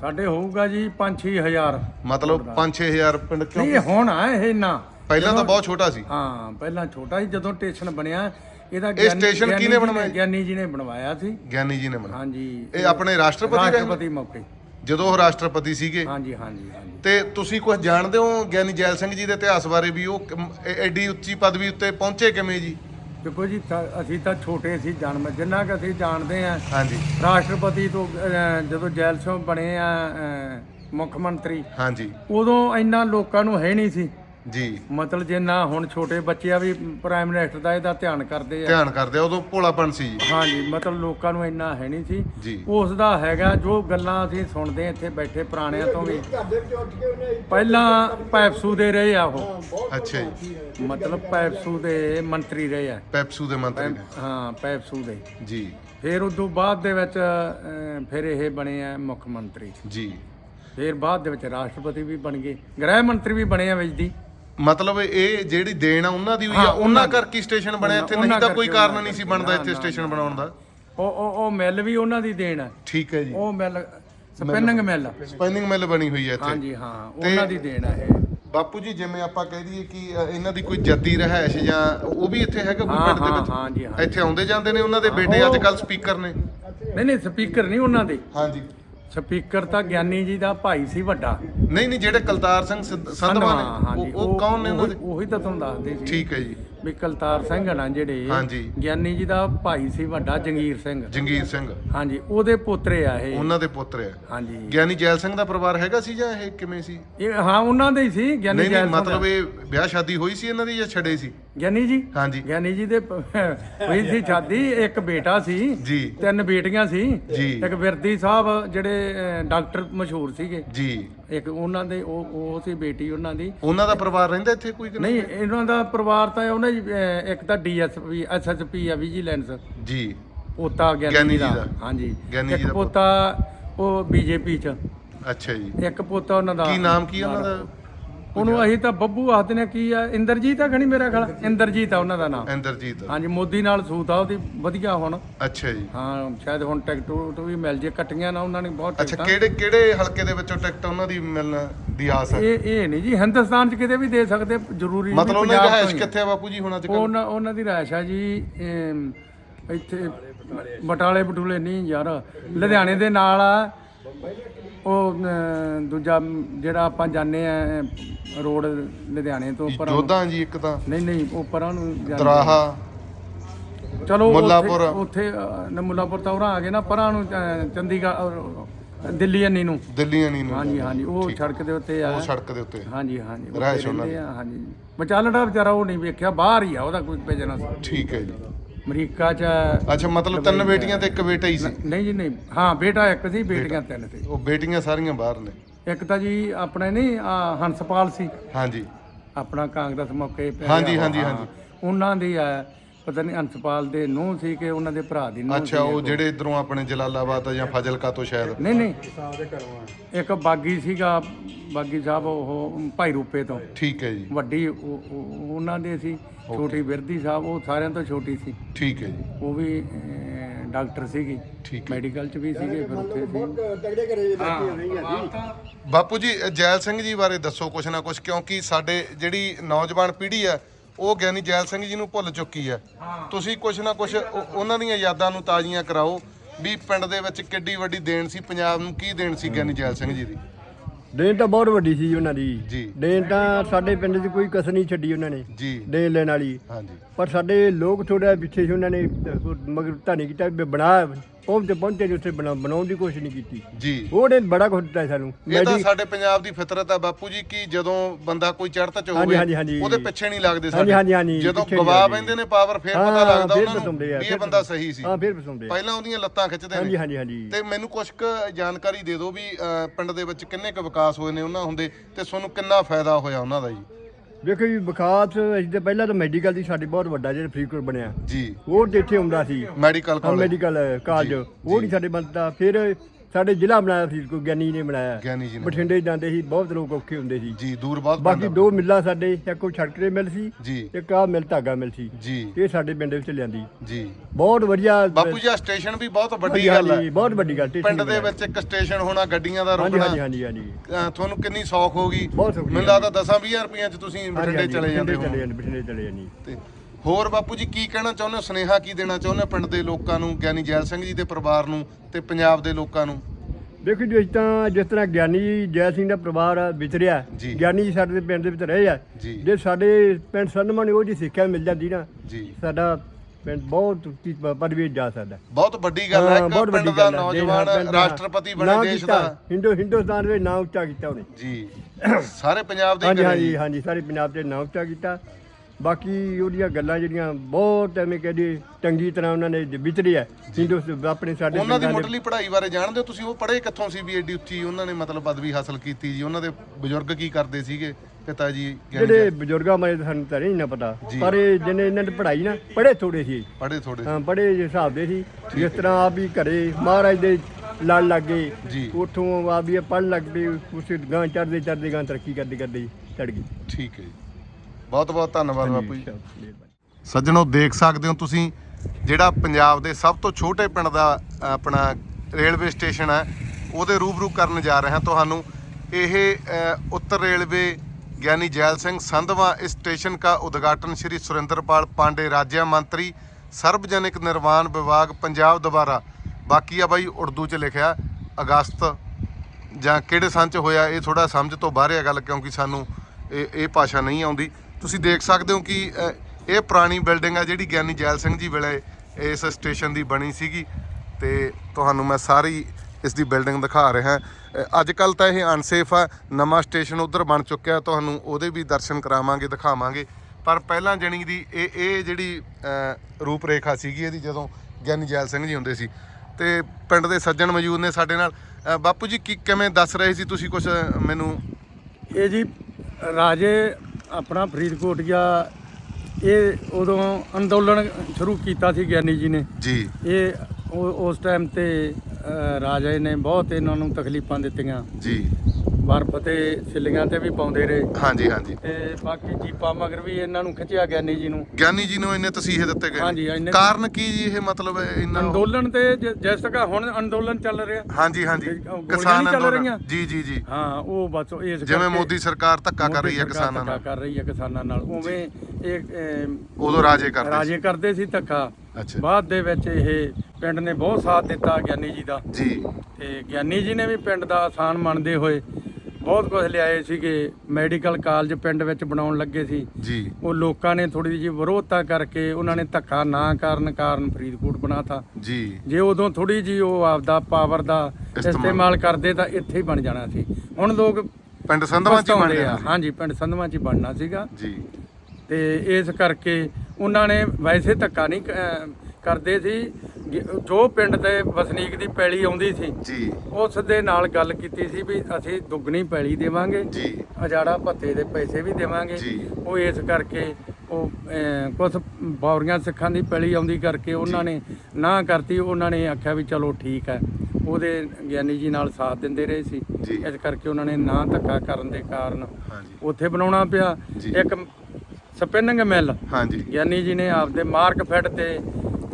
ਸਾਡੇ ਹੋਊਗਾ ਜੀ 5-6000 ਮਤਲਬ 5-6000 ਪਿੰਡ ਕਿਉਂ ਨਹੀਂ ਹੁਣ ਆ ਇਹ ਨਾ ਪਹਿਲਾਂ ਤਾਂ ਬਹੁਤ ਛੋਟਾ ਸੀ। ਹਾਂ ਪਹਿਲਾਂ ਛੋਟਾ ਸੀ ਜਦੋਂ ਸਟੇਸ਼ਨ ਬਣਿਆ ਇਹਦਾ ਇਹ ਸਟੇਸ਼ਨ ਗਿਆਨੀ ਕਿਹਨੇ ਜੀ ਬਣਵਾਇਆ? ਗਿਆਨੀ ਜੀ ਨੇ ਬਣਵਾਇਆ ਸੀ। ਗਿਆਨੀ ਜੀ ਨੇ ਬਣਾ ਹਾਂਜੀ। ਇਹ ਆਪਣੇ ਰਾਸ਼ਟਰਪਤੀ ਰਹੇ ਰਾਸ਼ਟਰਪਤੀ ਮੌਕੇ। ਜਦੋਂ ਉਹ ਰਾਸ਼ਟਰਪਤੀ ਸੀਗੇ। ਹਾਂਜੀ ਹਾਂਜੀ ਹਾਂਜੀ। ਤੇ ਤੁਸੀਂ ਕੁਝ ਜਾਣਦੇ ਹੋ ਗਿਆਨੀ ਜੈਲ ਸਿੰਘ ਜੀ ਦੇ ਇਤਿਹਾਸ ਬਾਰੇ ਵੀ ਉਹ ਕਿਮ- ਐ- ਐਡੀ ਉੱਚੀ ਪਦਵੀ ਉੱਤੇ ਪਹੁੰਚੇ ਕਿਵੇਂ ਜੀ? ਦੇਖੋ ਜੀ ਤਾਂ ਅਸੀਂ ਤਾਂ ਛੋਟੇ ਸੀ ਜਨਮ ਜਿੰਨਾ ਕਿ ਅਸੀਂ ਜਾਣਦੇ ਆ ਹਾਂਜੀ। ਰਾਸ਼ਟਰਪਤੀ ਤੋਂ ਅਹ, ਜਦੋਂ ਜੈਲ ਸਿੰਘ ਬਣੇ ਆ ਅਹ, ਮੁੱਖ ਮੰਤਰੀ ਹਾਂਜੀ। ਉਦੋਂ ਇੰਨਾ ਲੋਕਾਂ ਨੂੰ ਹੈ ਨਹੀਂ ਸੀ। ਜੀ। ਮਤਲਬ ਜੇ ਨਾ ਹੁਣ ਛੋਟੇ ਬੱਚੇ ਆ ਵੀ ਪ੍ਰਾਈਮ ਮਿਨਿਸਟਰ ਦਾ ਇਹਦਾ ਧਿਆਨ ਕਰਦੇ ਆ। ਧਿਆਨ ਕਰਦੇ ਆ, ਉਦੋਂ ਭੋਲਾਪਨ ਸੀ ਜੀ। ਹਾਂਜੀ ਮਤਲਬ ਲੋਕਾਂ ਨੂੰ ਇੰਨਾ ਹੈ ਨਹੀਂ ਸੀ। ਜੀ। ਉਸ ਦਾ ਹੈਗਾ ਜੋ ਗੱਲਾਂ ਅਸੀਂ ਸੁਣਦੇ ਹਾਂ ਇੱਥੇ ਬੈਠੇ ਪੁਰਾਣਿਆਂ ਤੋਂ ਵੀ। ਪਹਿਲਾਂ ਪੈਪਸੂ ਦੇ ਰਹੇ ਆ ਉਹ। ਅੱਛਾ ਜੀ। ਮਤਲਬ ਪੈਪਸੂ ਦੇ ਮੰਤਰੀ ਰਹੇ ਆ। ਪੈਪਸੂ ਦੇ ਮੰਤਰੀ ਨੇ। ਹਾਂ ਪੈਪਸੂ ਦੇ। ਜੀ। ਫਿਰ ਉਦੋਂ ਬਾਅਦ ਦੇ ਵਿੱਚ ਅਹ, ਫਿਰ ਇਹ ਬਣੇ ਆ ਮੁੱਖ ਮੰਤਰੀ। ਜੀ। ਫਿਰ ਬਾਅਦ ਦੇ ਵਿੱਚ ਰਾਸ਼ਟਰਪਤੀ ਵੀ ਬਣ ਗਏ। ਗ੍ਰਹਿ ਮੰਤਰੀ ਵੀ ਬਣੇ ਆ ਵਿੱਚ ਦੀ। ਮਤਲਬ ਇਹ ਜਿਹੜੀ ਦੇਣ ਆ ਉਹਨਾਂ ਦੀ ਹੋਈ ਆ ਉਹਨਾਂ ਕਰਕੇ ਸਟੇਸ਼ਨ ਬਣਿਆ ਇੱਥੇ ਨਹੀਂ ਤਾਂ ਕੋਈ ਕਾਰਨ ਨਹੀਂ ਸੀ ਬਣਦਾ ਇੱਥੇ ਸਟੇਸ਼ਨ ਬਣਾਉਣ ਦਾ। ਉਹ ਉਹ ਉਹ ਮਿੱਲ ਵੀ ਉਹਨਾਂ ਦੀ ਦੇਣ ਹੈ ਠੀਕ ਹੈ ਜੀ। ਉਹ mill spinning mill spinning mill ਬਣੀ ਹੋਈ ਹੈ ਇੱਥੇ। ਹਾਂਜੀ ਹਾਂ ਉਹਨਾਂ ਦੀ ਦੇਣ ਹੈ ਇਹ। ਬਾਪੂ ਜੀ ਜਿਵੇਂ ਆਪਾਂ ਕਹਿ ਦਈਏ ਕਿ ਇਹਨਾਂ ਦੀ ਕੋਈ ਜੱਦੀ ਰਹਿائش ਜਾਂ ਉਹ ਵੀ ਇੱਥੇ ਹੈਗਾ ਕੋਈ ਪਿੰਡ ਦੇ ਵਿੱਚ? ਹਾਂਜੀ ਹਾਂ ਇੱਥੇ ਆਉਂਦੇ ਜਾਂਦੇ ਨੇ ਉਹਨਾਂ ਦੇ ਬੇਟੇ ਅੱਜ ਕੱਲ ਸਪੀਕਰ ਨੇ। ਨਹੀਂ ਨਹੀਂ ਸਪੀਕਰ ਨਹੀਂ ਉਹਨਾਂ ਦੇ। ਹਾਂਜੀ ਸਪੀਕਰ ਤਾਂ ਗਿਆਨੀ ਜੀ ਦਾ ਭਾਈ ਸੀ ਵੱਡਾ। ਨਹੀਂ ਨਹੀਂ ਜਿਹੜੇ ਕਲਤਾਰ ਸਿੰਘ ਸੰਧ- ਸੰਧਵਾ ਨੇ ਹਾਂਜੀ ਉਹ- ਉਹ ਕੌਣ ਨੇ ਉਹਨਾਂ ਦੇ? ਉਹੀ ਤਾਂ ਤੁਹਾਨੂੰ ਦੱਸਦੇ ਸੀ ਠੀਕ ਹੈ ਜੀ। ਵੀ ਕਲਤਾਰ ਸਿੰਘ ਨਾ ਜਿਹੜੇ ਹਾਂਜੀ। ਗਿਆਨੀ ਜੀ ਦਾ ਭਾਈ ਸੀ ਵੱਡਾ ਜੰਗੀਰ ਸਿੰਘ। ਜੰਗੀਰ ਸਿੰਘ। ਹਾਂਜੀ ਉਹਦੇ ਪੋਤਰੇ ਆ ਇਹ। ਉਹਨਾਂ ਦੇ ਪੁੱਤਰ ਆ। ਹਾਂਜੀ ਗਿਆਨੀ ਜੈਲ ਸਿੰਘ ਦਾ ਪਰਿਵਾਰ ਹੈਗਾ ਸੀ ਜਾਂ ਇਹ ਕਿਵੇਂ ਸੀ? ਇਹ ਹਾਂ ਉਹਨਾਂ ਦੇ ਹੀ ਸੀ ਗਿਆਨੀ ਨਹੀਂ ਨਹੀਂ ਜੈਲ ਸਿੰਘ ਮਤਲਬ ਇਹ ਵਿਆਹ ਸ਼ਾਦੀ ਹੋਈ ਸੀ ਇਹਨਾਂ ਦੀ ਜਾਂ ਛੜੇ ਸੀ? ਗਿਆਨੀ ਜੀ? ਹਾਂਜੀ। ਗਿਆਨੀ ਜੀ ਦੇ ਹੋਈ ਸੀ ਸ਼ਾਦੀ ਇੱਕ ਬੇਟਾ ਸੀ ਜੀ। ਤਿੰਨ ਬੇਟੀਆਂ ਸੀ। ਜੀ। ਇੱਕ ਵਿਰਦੀ ਸਾਹਿਬ ਜਿਹੜੇ ਡਾਕਟਰ ਮਸ਼ਹੂਰ ਸੀਗੇ। ਜੀ। ਇੱਕ ਉਹਨਾਂ ਦੇ ਉਹ ਉਹ ਸੀ ਬੇਟੀ ਉਹਨਾਂ ਦੀ। ਉਹਨਾਂ ਦਾ ਪਰਿਵਾਰ ਰਹਿੰਦਾ ਇੱਥੇ ਕੋਈ ਨਹੀਂ? ਇਹਨਾਂ ਦਾ ਪਰਿਵਾਰ ਤਾਂ ਉਹਨਾਂ ਇੱਕ ਤਾਂ ਡੀਐਸਪੀ ਐਸਐਸਪੀ ਆ ਵਿਜੀਲੈਂਸ। ਜੀ। ਪੋਤਾ ਗਿਆਨੀ ਦਾ। ਹਾਂਜੀ। ਗਿਆਨੀ ਜੀ ਇੱਕ ਦਾ ਪੋਤਾ। ਉਹ ਬੀਜੇਪੀ ਚ। ਅੱਛਾ ਜੀ। ਇੱਕ ਪੋਤਾ ਉਹਨਾਂ ਦਾ। ਕੀ ਨਾਮ ਕੀ ਉਹਨਾਂ ਦਾ? ਉਹਨੂੰ ਅਸੀਂ ਤਾਂ ਬੱਬੂ ਆਖਦੇ ਨੇ ਕੀ ਆ ਇੰਦਰਜੀਤ ਆ ਖਣੀ ਮੇਰਾ ਖਿਆਲ? ਇੰਦਰਜੀਤ। ਆ ਉਹਨਾਂ ਦਾ ਨਾਮ। ਇੰਦਰਜੀਤ। ਹਾਂਜੀ ਮੋਦੀ ਨਾਲ ਸੂਤ ਆ ਉਹਦੀ ਵਧੀਆ ਹੁਣ। ਅੱਛਾ ਜੀ। ਹਾਂ ਸ਼ਾਇਦ ਹੁਣ ਟਿਕਟ ਟੂਟ ਵੀ ਮਿਲ ਜੇ ਕਟੀਆਂ ਨਾ ਉਹਨਾਂ ਨੇ ਬਹੁਤ ਅੱਛਾ ਕਿਹੜੇ ਕਿਹੜੇ ਹਲਕੇ ਦੇ ਵਿੱਚੋਂ ਟਿਕਟ ਉਹਨਾਂ ਦੀ ਮਿਲਣ ਦੀ ਆਸ ਹੈ ਇਹ ਇਹ ਨਹੀਂ ਜੀ ਹਿੰਦੁਸਤਾਨ 'ਚ ਕਿਤੇ ਵੀ ਦੇ ਸਕਦੇ ਜ਼ਰੂਰੀ ਮਤਲਬ ਉਹਨਾਂ ਦੀ ਰਹਿائش ਕਿੱਥੇ ਆ ਬਾਪੂ ਜੀ ਹੁਣ ਅੱਜ ਉਹਨਾਂ ਉਹਨਾਂ ਦੀ ਰਹਿائش ਆ ਜੀ ਇੱਥੇ ਬਟਾਲੇ ਬਟੂਲੇ ਨਹੀਂ ਯਾਰ ਲੁਧਿਆਣੇ ਦੇ ਨਾਲ ਆ। ਉਹ ਅਮ, ਦੂਜਾ ਜਿਹੜਾ ਆਪਾਂ ਜਾਂਦੇ ਆ ਰੋਡ ਲੁਧਿਆਣੇ ਤੋਂ ਪਰਾਂ ਨੂੰ। ਜੋਧਾਂ ਜੀ ਇੱਕ ਤਾਂ। ਨਹੀਂ ਨਹੀਂ ਉਹ ਪਰਾਂ ਨੂੰ ਜਾਂਦੇ ਆ। ਦਰਾਹਾ ਚਲੋ ਉੱਥੇ- ਮੁੱਲਾਪੁਰ। ਉੱਥੇ ਅ, ਨਾ ਮੁੱਲਾਪੁਰ ਤਾਂ ਉਰਾਂ ਆ ਗਏ ਨਾ ਪਰਾਂ ਨੂੰ ਅ, ਚੰਡੀਗੜ੍ਹ ਅ, ਦਿੱਲੀ ਅੰਨੀ ਨੂੰ। ਦਿੱਲੀਆਂ ਨਹੀਂ ਨੂੰ। ਹਾਂਜੀ ਹਾਂਜੀ ਉਹ ਸੜਕ ਦੇ ਉੱਤੇ ਆ। ਉਹ ਸੜਕ ਦੇ ਉੱਤੇ। ਹਾਂਜੀ ਹਾਂਜੀ ਉੱਥੇ ਰਿਹਾਇਸ਼ ਉਹਨਾਂ ਰਹਿੰਦੇ ਆ, ਹਾਂਜੀ। ਵਿਚਾਲੜਾ ਵਿਚਾਰਾ ਉਹ ਨਹੀਂ ਵੇਖਿਆ ਬਾਹਰ ਹੀ ਆ ਉਹਦਾ ਕੋਈ ਬਿਜ਼ਨਸ ਠੀਕ ਹੈ ਜੀ। ਅਮਰੀਕਾ ਚ ਅੱਛਾ ਮਤਲਬ ਤਿੰਨ ਬੇਟੀਆਂ ਤੇ ਇੱਕ ਬੇਟਾ ਹੀ ਸੀ? ਨਹੀਂ ਜੀ ਨਹੀਂ। ਹਾਂ ਬੇਟਾ ਇੱਕ ਸੀ ਬੇਟੀਆਂ ਤਿੰਨ ਸੀ। ਉਹ ਬੇਟੀਆਂ ਸਾਰੀਆਂ ਬਾਹਰ ਨੇ। ਇੱਕ ਤਾਂ ਜੀ ਆਪਣੇ ਨਹੀਂ ਆਹ ਹੰਸਪਾਲ ਸੀ। ਹਾਂਜੀ। ਆਪਣਾ ਕਾਂਗਰਸ ਮੌਕੇ ਪਿਆ ਹਾਂਜੀ, ਹਾਂਜੀ, ਹਾਂ। ਹਾਂਜੀ। ਉਹਨਾਂ ਦੀ ਆ ਪਤਾ ਨਹੀਂ ਹੰਸਪਾਲ ਦੇ ਨੂੰਹ ਸੀ ਕਿ ਉਹਨਾਂ ਦੇ ਭਰਾ ਦੀ ਨੂੰਹ ਅੱਛਾ ਉਹ ਜਿਹੜੇ ਇਧਰੋਂ ਆਪਣੇ ਜਲਾਲਾਬਾਦ ਜਾਂ ਫਾਜ਼ਿਲਕਾ ਤੋਂ ਸ਼ਾਇਦ? ਨਹੀਂ ਨਹੀਂ। ਇੱਕ ਬਾਗੀ ਸੀਗਾ ਬਾਗੀ ਸਾਹਿਬ ਉਹ ਭਾਈ ਰੂਪੇ ਤੋਂ। ਠੀਕ ਹੈ ਜੀ। ਵੱਡੀ ਉਹ- ਉਹ- ਉਹਨਾਂ ਦੇ ਸੀ ਛੋਟੀ ਬਿਰਦੀ ਸਾਹਿਬ ਉਹ ਸਾਰਿਆਂ ਤੋਂ ਛੋਟੀ ਸੀ। ਠੀਕ ਹੈ ਜੀ। ਉਹ ਵੀ ਅਹ, ਡਾਕਟਰ ਸੀਗੀ। ਠੀਕ ਹੈ। ਮੈਡੀਕਲ ਚ ਵੀ ਸੀਗੇ ਫਿਰ ਉੱਥੇ ਸੀ। ਬਾਪੂ ਜੀ ਜੈਲ ਸਿੰਘ ਜੀ ਬਾਰੇ ਦੱਸੋ ਕੁਛ ਨਾ ਕੁਛ ਕਿਉਂਕਿ ਸਾਡੇ ਜਿਹੜੀ ਨੌਜਵਾਨ ਪੀੜ੍ਹੀ ਆ ਉਹ ਗਿਆਨੀ ਜੈਲ ਸਿੰਘ ਜੀ ਨੂੰ ਭੁੱਲ ਚੁੱਕੀ ਆ ਤੁਸੀਂ ਕੁਛ ਨਾ ਕੁਛ ਉਹ- ਉਹਨਾਂ ਦੀਆਂ ਯਾਦਾਂ ਨੂੰ ਤਾਜ਼ੀਆਂ ਕਰਾਓ ਵੀ ਪਿੰਡ ਦੇ ਵਿੱਚ ਕਿੱਡੀ ਵੱਡੀ ਦੇਣ ਸੀ ਪੰਜਾਬ ਨੂੰ ਕੀ ਦੇਣ ਸੀ ਗਿਆਨੀ ਜੈਲ ਸਿੰਘ ਜੀ ਦੀ? ਦੇਣ ਤਾਂ ਬਹੁਤ ਵੱਡੀ ਸੀ ਉਹਨਾਂ ਦੀ। ਜੀ। ਦੇਣ ਤਾਂ ਸਾਡੇ ਪਿੰਡ 'ਚ ਕੋਈ ਕਸਰ ਨਹੀਂ ਛੱਡੀ ਉਹਨਾਂ ਨੇ ਜੀ। ਦੇਣ ਲੈਣ ਵਾਲੀ। ਹਾਂਜੀ। ਪਰ ਸਾਡੇ ਲੋਕ ਥੋੜਾ ਪਿੱਛੇ ਸੀ ਉਹਨਾਂ ਨੇ ਮਗਰ ਨਹੀਂ ਕੀਤਾ ਬਣਾ ਪਹੁੰਚੇ ਪਹੁੰਚੇ ਨਹੀਂ ਉੱਥੇ ਬਣਾ- ਬਣਾਉਣ ਦੀ ਕੋਸ਼ਿਸ਼ ਨਹੀਂ ਕੀਤੀ। ਜੀ। ਉਹਨੇ ਬੜਾ ਕੁਝ ਦਿੱਤਾ ਸਾਨੂੰ। ਇਹ ਤਾਂ ਮੈਡੀ- ਸਾਡੇ ਪੰਜਾਬ ਦੀ ਫਿਤਰਤ ਆ ਬਾਪੂ ਜੀ ਕਿ ਜਦੋਂ ਬੰਦਾ ਕੋਈ ਚੜ੍ਹਤ ਚ ਹਾਂਜੀ, ਹੋਵੇ ਹਾਂਜੀ, ਹਾਂਜੀ। ਉਹਦੇ ਪਿੱਛੇ ਨਹੀਂ ਲੱਗਦੇ ਹਾਂਜੀ, ਸਾਡੇ। ਹਾਂਜੀ, ਹਾਂਜੀ, ਜਦੋਂ ਪਿੱਛੇ ਨਹੀਂ ਗਵਾ ਲੱਗਦੇ। ਬੈਂਦੇ ਨੇ ਪਾਵਰ ਫੇਰ ਹਾਂ, ਪਤਾ ਲੱਗਦਾ ਫਿਰ ਉਹਨਾਂ ਨੂੰ ਪਸੰਦੇ ਆ, ਵੀ ਇਹ ਫਿਰ ਬੰਦਾ ਸਹੀ ਸੀ। ਹਾਂ ਫਿਰ ਪਸੰਦੇ ਆ। ਪਹਿਲਾਂ ਉਹਦੀਆਂ ਲੱਤਾਂ ਖਿੱਚਦੇ ਹਾਂਜੀ ਨੇ। ਹਾਂਜੀ ਹਾਂਜੀ ਤੇ ਮੈਨੂੰ ਕੁਝ ਕੁ ਜਾਣਕਾਰੀ ਦੇ ਦਿਓ ਵੀ ਅਹ, ਪਿੰਡ ਦੇ ਵਿੱਚ ਕਿੰਨੇ ਕੁ ਵਿਕਾਸ ਹੋਏ ਨੇ ਉਹਨਾਂ ਹੁੰਦੇ ਤੇ ਤੁਹਾਨੂੰ ਕਿੰਨਾ ਫਾਇਦਾ ਹੋਇਆ ਉਹਨਾਂ ਦਾ ਜੀ? ਵੇਖੋ ਜੀ ਵਿਕਾਸ ਅਸੀਂ ਤੇ ਪਹਿਲਾਂ ਤਾਂ ਮੈਡੀਕਲ ਦੀ ਸਾਡੀ ਬਹੁਤ ਵੱਡਾ ਜਿਹੜਾ ਫਰੀਦਕੋਟ ਬਣਿਆ। ਜੀ। ਉਹ ਤੇ ਇੱਥੇ ਆਉਂਦਾ ਸੀ। ਮੈਡੀਕਲ ਕਾਲਜ ਮੈਡੀਕਲ ਕਾਲਜ ਉਹ ਨਹੀਂ ਸਾਡੇ ਬੰਦਾ ਫਿਰ ਸਾਡੇ ਜ਼ਿਲ੍ਹਾ ਬਣਾਇਆ ਫਰੀਦਕੋਟ ਗਿਆਨੀ ਨੇ ਬਣਾਇਆ। ਗਿਆਨੀ ਜੀ ਨੇ ਬਠਿੰਡੇ ਜਾਂਦੇ ਸੀ ਬਹੁਤ ਲੋਕ ਔਖੇ ਹੁੰਦੇ ਸੀ। ਜੀ ਦੂਰ ਬਹੁਤ ਬਾਕੀ ਪਿੰਡ। ਦੋ ਮਿੱਲਾਂ ਸਾਡੇ ਇੱਕ ਉਹ ਛੜਕ ਦੇ ਮਿਲ ਸੀ ਜੀ। ਇੱਕ ਆ ਮਿਲ ਧਾਗਾ ਮਿਲ ਸੀ। ਜੀ। ਇਹ ਸਾਡੇ ਪਿੰਡ ਵਿੱਚ ਲਿਆਂਦੀ। ਜੀ। ਬਹੁਤ ਵਧੀਆ ਬਾਪੂ ਜੀ ਸਟੇਸ਼ਨ ਵੀ ਬਹੁਤ ਵੱਡੀ ਗੱਲ ਹਾਂਜੀ, ਹੈ ਬਹੁਤ ਵੱਡੀ ਗੱਲ ਟੇਸ਼ਨ ਪਿੰਡ ਦੇ ਵਿੱਚ ਇੱਕ ਸਟੇਸ਼ਨ ਹੋਣਾ ਗੱਡੀਆਂ ਦਾ ਹਾਂਜੀ ਰੁਕਣਾ ਹਾਂਜੀ ਹਾਂਜੀ ਹਾਂਜੀ। ਅਹ, ਤੁਹਾਨੂੰ ਕਿੰਨੀ ਸੌਖ ਹੋਗੀ ਬਹੁਤ ਸੌਖੀ ਮੈਨੂੰ ਲੱਗਦਾ 10-20 ਰੁਪਈਆਂ ਚ ਤੁਸੀਂ ਬਠਿੰਡੇ ਚਲੇ ਜਾਂਦੇ ਬਠਿੰਡੇ ਹੋ ਚਲੇ ਜਾਂਦੇ ਬਠਿੰਡੇ ਚਲੇ ਜਾਂਦੇ। ਤੇ ਹੋਰ ਬਾਪੂ ਜੀ ਕੀ ਕਹਿਣਾ ਚਾਹੁੰਦੇ ਹੋ? ਸੁਨੇਹਾ ਕੀ ਦੇਣਾ ਚਾਹੁੰਦੇ ਹੋ ਪਿੰਡ ਦੇ ਲੋਕਾਂ ਨੂੰ ਗਿਆਨੀ ਜੈਲ ਸਿੰਘ ਜੀ ਦੇ ਪਰਿਵਾਰ ਨੂੰ ਤੇ ਪੰਜਾਬ ਦੇ ਲੋਕਾਂ ਨੂੰ? ਦੇਖੋ ਜੀ ਅਸੀਂ ਤਾਂ ਜਿਸ ਤਰ੍ਹਾਂ ਗਿਆਨੀ ਜੈ ਸਿੰਘ ਦਾ ਪਰਿਵਾਰ ਵਿਚਰਿਆ ਜੀ। ਗਿਆਨੀ ਜੀ ਸਾਡੇ ਪਿੰਡ ਦੇ ਵਿੱਚ ਰਹੇ ਆ ਜੀ। ਜੇ ਸਾਡੇ ਪਿੰਡ ਸੰਨਮਾ ਨੇ ਉਹ ਜੀ ਸਿੱਖਿਆ ਮਿਲ ਜਾਂਦੀ ਨਾ ਜੀ। ਸਾਡਾ ਪਿੰਡ ਬਹੁਤ ਉੱਚੀ ਪ- ਪਦਵੀ ਜਾ ਸਕਦਾ। ਬਹੁਤ ਵੱਡੀ ਗੱਲ ਹੈ ਹਾਂ, ਪਿੰਡ ਦਾ ਨੌਜਵਾਨ ਜਿਹੜਾ ਪਿੰਡ ਦਾ ਰਾਸ਼ਟਰਪਤੀ ਬਣੇ ਨਾਂ ਦੇਸ਼ ਕੀਤਾ, ਦਾ। ਹਿੰਦੂ ਹਿੰਦੁਸਤਾਨ ਵਿੱਚ ਨਾਂ ਉੱਚਾ ਕੀਤਾ ਉਹਨੇ। ਜੀ। ਸਾਰੇ ਪੰਜਾਬ ਦੇ ਹਾਂਜੀ ਹਾਂਜੀ ਹਾਂਜੀ ਸਾਰੇ ਪੰਜਾਬ ਦੇ ਨਾਂ ਉੱਚਾ ਕੀਤਾ। ਬਾਕੀ ਉਹਦੀਆਂ ਗੱਲਾਂ ਜਿਹੜੀਆਂ ਬਹੁਤ ਐਵੇਂ ਕਹਦੇ ਚੰਗੀ ਤਰ੍ਹਾਂ ਉਹਨਾਂ ਨੇ ਵਿਚਰੀ ਹੈ। ਹਿੰਦੂ ਆਪਣੇ ਸਾਡੇ ਉਹਨਾਂ ਦੀ ਮੁੱਢਲੀ ਪੜ੍ਹਾਈ ਬਾਰੇ ਜਾਣਦੇ ਹੋ? ਤੁਸੀਂ ਉਹ ਪੜ੍ਹੇ ਕਿੱਥੋਂ ਸੀ ਵੀ ਐਡੀ ਉੱਚੀ? ਉਹਨਾਂ ਨੇ ਮਤਲਬ ਪਦਵੀ ਹਾਸਲ ਕੀਤੀ ਜੀ। ਉਹਨਾਂ ਦੇ ਬਜ਼ੁਰਗ ਕੀ ਕਰਦੇ ਸੀਗੇ? ਪਿਤਾ ਜੀ ਜਿਹੜੇ ਬਜ਼ੁਰਗਾਂ ਬਾਰੇ ਸਾਨੂੰ ਤਾਂ ਨਹੀਂ ਨਾ ਪਤਾ। ਪਰ ਇਹ ਜਿਹਨੇ ਇਹਨਾਂ ਨੇ ਪੜ੍ਹਾਈ ਨਾ ਪੜ੍ਹੇ ਥੋੜੇ ਸੀ। ਪੜ੍ਹੇ ਥੋੜੇ ਹਾਂ ਬੜੇ ਹਿਸਾਬ ਦੇ ਸੀ। ਜਿਸ ਤਰ੍ਹਾਂ ਆਪ ਵੀ ਘਰੇ ਮਹਾਰਾਜ ਦੇ ਲੜ ਲੱਗੇ ਜੀ। ਉਥੋਂ ਆ ਵੀ ਪੜ੍ਹਨ ਲੱਗ ਪਏ। ਉਸ ਗਾਂ ਚੜਦੇ ਚੜਦੇ ਗਾਂ ਤਰੱਕੀ ਕਰਦੇ ਕਰਦੇ ਚੜ ਗਈ। ਠੀਕ ਹੈ ਜੀ। ਬਹੁਤ ਬਹੁਤ ਧੰਨਵਾਦ ਬਾਪੂ ਜੀ। ਸੱਜਣੋ ਦੇਖ ਸਕਦੇ ਹੋ ਤੁਸੀਂ ਜਿਹੜਾ ਪੰਜਾਬ ਦੇ ਸਭ ਤੋਂ ਛੋਟੇ ਪਿੰਡ ਦਾ ਆਪਣਾ ਰੇਲਵੇ ਸਟੇਸ਼ਨ ਹੈ ਉਹਦੇ ਰੂਬਰੂ ਕਰਨ ਜਾ ਰਹੇ ਹਾਂ ਤੁਹਾਨੂੰ। ਇਹ ਉੱਤਰ ਰੇਲਵੇ ਗਿਆਨੀ ਜੈਲ ਸਿੰਘ ਸੰਧਵਾ ਇਸ ਸਟੇਸ਼ਨ ਦਾ ਉਦਘਾਟਨ ਸ਼੍ਰੀ ਸੁਰਿੰਦਰਪਾਲ ਪਾਂਡੇ ਰਾਜਿਆ ਮੰਤਰੀ ਸਰਵਜਨਿਕ ਨਿਰਮਾਣ ਵਿਭਾਗ ਪੰਜਾਬ ਦੁਆਰਾ। ਬਾਕੀ ਆ ਬਾਈ ਉਰਦੂ ਚ ਲਿਖਿਆ ਅਗਸਤ ਜਾਂ ਕਿਹੜੇ ਸੰਨ ਚ ਹੋਇਆ ਇਹ ਥੋੜਾ ਸਮਝ ਤੋਂ ਬਾਹਰ ਹੈ ਗੱਲ ਕਿਉਂਕਿ ਸਾਨੂੰ ਇਹ ਇਹ ਭਾਸ਼ਾ ਨਹੀਂ ਆਉਂਦੀ। ਤੁਸੀਂ ਦੇਖ ਸਕਦੇ ਹੋ ਕਿ ਇਹ ਪੁਰਾਣੀ ਬਿਲਡਿੰਗ ਆ ਜਿਹੜੀ ਗਿਆਨੀ ਜੈਲ ਸਿੰਘ ਜੀ ਵੇਲੇ ਇਸ ਸਟੇਸ਼ਨ ਦੀ ਬਣੀ ਸੀਗੀ। ਤੇ ਤੁਹਾਨੂੰ ਮੈਂ ਸਾਰੀ ਇਸ ਦੀ ਬਿਲਡਿੰਗ ਦਿਖਾ ਰਿਹਾ। ਅੱਜ ਕੱਲ ਤਾਂ ਇਹ ਅਨਸੇਫ ਆ ਨਵਾਂ ਸਟੇਸ਼ਨ ਉਧਰ ਬਣ ਚੁੱਕਿਆ ਤੁਹਾਨੂੰ ਉਹਦੇ ਵੀ ਦਰਸ਼ਨ ਕਰਾਵਾਂਗੇ ਦਿਖਾਵਾਂਗੇ। ਪਰ ਪਹਿਲਾਂ ਜਣੀ ਦੀ ਇਹ ਇਹ ਜਿਹੜੀ ਅ, ਰੂਪ ਰੇਖਾ ਸੀਗੀ ਇਹਦੀ ਜਦੋਂ ਗਿਆਨੀ ਜੈਲ ਸਿੰਘ ਜੀ ਹੁੰਦੇ ਸੀ। ਤੇ ਪਿੰਡ ਦੇ ਸੱਜਣ ਮੌਜੂਦ ਨੇ ਸਾਡੇ ਨਾਲ। ਬਾਪੂ ਜੀ ਕੀ ਕਿਵੇਂ ਦੱਸ ਰਹੇ ਸੀ ਤੁਸੀਂ ਕੁਝ ਮੈਨੂੰ? ਇਹ ਜੀ ਰਾਜੇ ਆਪਣਾ ਫਰੀਦਕੋਟ ਗਿਆ ਇਹ ਉਦੋਂ ਅੰਦੋਲਨ ਸ਼ੁਰੂ ਕੀਤਾ ਸੀ ਗਿਆਨੀ ਜੀ ਨੇ। ਜੀ। ਇਹ ਉਸ ਟਾਈਮ ਤੇ ਰਾਜੇ ਨੇ ਬਹੁਤ ਇਹਨਾਂ ਨੂੰ ਤਕਲੀਫਾਂ ਦਿੱਤੀਆਂ। ਜੀ। ਬਰਫ਼ ਤੇ ਸਿੱਲੀਆਂ ਤੇ ਵੀ ਪਾਉਂਦੇ ਰਹੇ। ਹਾਂਜੀ ਹਾਂਜੀ। ਤੇ ਬਾਕੀ ਜੀਪਾ ਮਗਰ ਵੀ ਇਹਨਾਂ ਨੂੰ ਖਿੱਚਿਆ ਗਿਆਨੀ ਜੀ ਨੂੰ। ਗਿਆਨੀ ਜੀ ਨੂੰ ਇੰਨੇ ਤਸੀਹੇ ਦਿੱਤੇ ਗਏ ਹਾਂਜੀ, ਇੰਨੇ- ਕਾਰਨ ਕੀ ਜੀ ਇਹ ਮਤਲਬ ਇੰਨਾ ਅੰਦੋਲਨ ਤੇ ਜ- ਜਿਸ ਤਰ੍ਹਾਂ ਹੁਣ ਅੰਦੋਲਨ ਚੱਲ ਰਿਹਾ। ਹਾਂਜੀ ਹਾਂਜੀ। ਗੋਲੀਆਂ ਕਿਸਾਨ ਚੱਲ ਅੰਦੋਲਨ। ਰਹੀਆਂ? ਜੀ ਜੀ ਜੀ। ਹਾਂ ਉਹ ਬਸ ਇਸ ਜਿਵੇਂ ਕਰਕੇ ਮੋਦੀ ਸਰਕਾਰ ਧੱਕਾ ਕਰ ਰਹੀ ਹੈ ਮੋਦੀ ਸਰਕਾਰ ਕਿਸਾਨਾਂ ਨਾਲ। ਧੱਕਾ ਕਰ ਰਹੀ ਹੈ ਕਿਸਾਨਾਂ ਨਾਲ। ਉਵੇਂ ਇਹ ਅਮ, ਉਦੋਂ ਰਾਜੇ ਕਰਦੇ ਸੀ। ਰਾਜੇ ਕਰਦੇ ਸੀ ਧੱਕਾ। ਅੱਛਾ। ਬਾਅਦ ਦੇ ਵਿੱਚ ਇਹ ਪਿੰਡ ਨੇ ਬਹੁਤ ਸਾਥ ਦਿੱਤਾ ਗਿਆਨੀ ਜੀ ਦਾ। ਜੀ। ਤੇ ਗਿਆਨੀ ਜੀ ਨੇ ਵੀ ਪਿੰਡ ਦਾ ਆਸਾਨ ਮੰਨਦੇ ਹੋਏ ਬਹੁਤ ਕੁਝ ਲਿਆਏ ਸੀਗੇ ਮੈਡੀਕਲ ਕਾਲਜ ਪਿੰਡ ਵਿੱਚ ਬਣਾਉਣ ਲੱਗੇ ਸੀ। ਜੀ। ਉਹ ਲੋਕਾਂ ਨੇ ਥੋੜੀ ਜਿਹੀ ਵਿਰੋਧਤਾ ਕਰਕੇ ਉਹਨਾਂ ਨੇ ਧੱਕਾ ਨਾ ਕਰਨ ਕਾਰਨ ਫਰੀਦਕੋਟ ਬਣਾਤਾ। ਜੀ। ਜੇ ਉਦੋਂ ਥੋੜੀ ਜੀ ਉਹ ਆਪਦਾ ਪਾਵਰ ਦਾ ਇਸਤੇਮਾਲ ਕਰਦੇ ਤਾਂ ਇੱਥੇ ਹੀ ਬਣ ਜਾਣਾ ਸੀ। ਹੁਣ ਲੋਕ ਪਿੰਡ ਸੰਧਵਾਂ ਚ ਬਣ ਪਛਤਾਉਂਦੇ ਰਿਹਾ ਆ। ਸੀ। ਹਾਂਜੀ ਪਿੰਡ ਸੰਧਵਾਂ ਚ ਹੀ ਬਣਨਾ ਸੀਗਾ। ਜੀ। ਤੇ ਇਸ ਕਰਕੇ ਉਹਨਾਂ ਨੇ ਵੈਸੇ ਧੱਕਾ ਨਹੀਂ ਕਰਦੇ ਸੀ ਜੋ ਪਿੰਡ ਦੇ ਵਸਨੀਕ ਦੀ ਪੈਲੀ ਆਉਂਦੀ ਸੀ ਜੀ। ਉਸ ਦੇ ਨਾਲ ਗੱਲ ਕੀਤੀ ਸੀ ਵੀ ਅਸੀਂ ਦੁੱਗਣੀ ਪੈਲੀ ਦੇਵਾਂਗੇ ਜੀ। ਅਜਾੜਾ ਭੱਤੇ ਦੇ ਪੈਸੇ ਵੀ ਦੇਵਾਂਗੇ। ਜੀ। ਉਹ ਇਸ ਕਰਕੇ ਉਹ ਕੁਝ ਬੌਰੀਆਂ ਸਿੱਖਾਂ ਦੀ ਪੈਲੀ ਆਉਂਦੀ ਕਰਕੇ ਉਹਨਾਂ ਨੇ ਨਾ ਕਰਤੀ ਉਹਨਾਂ ਨੇ ਆਖਿਆ ਵੀ ਚਲੋ ਠੀਕ ਹੈ। ਉਹਦੇ ਗਿਆਨੀ ਜੀ ਨਾਲ ਸਾਥ ਦਿੰਦੇ ਰਹੇ ਸੀ। ਇਸ ਕਰਕੇ ਉਹਨਾਂ ਨੇ ਨਾ ਧੱਕਾ ਕਰਨ ਦੇ ਕਾਰਨ ਉੱਥੇ ਬਣਾਉਣਾ ਪਿਆ। ਇੱਕ ਸਪਿਨਿੰਗ ਮਿਲ ਹਾਂਜੀ। ਗਿਆਨੀ ਜੀ ਨੇ ਆਪਦੇ ਮਾਰਕ ਫਿੱਟ ਤੇ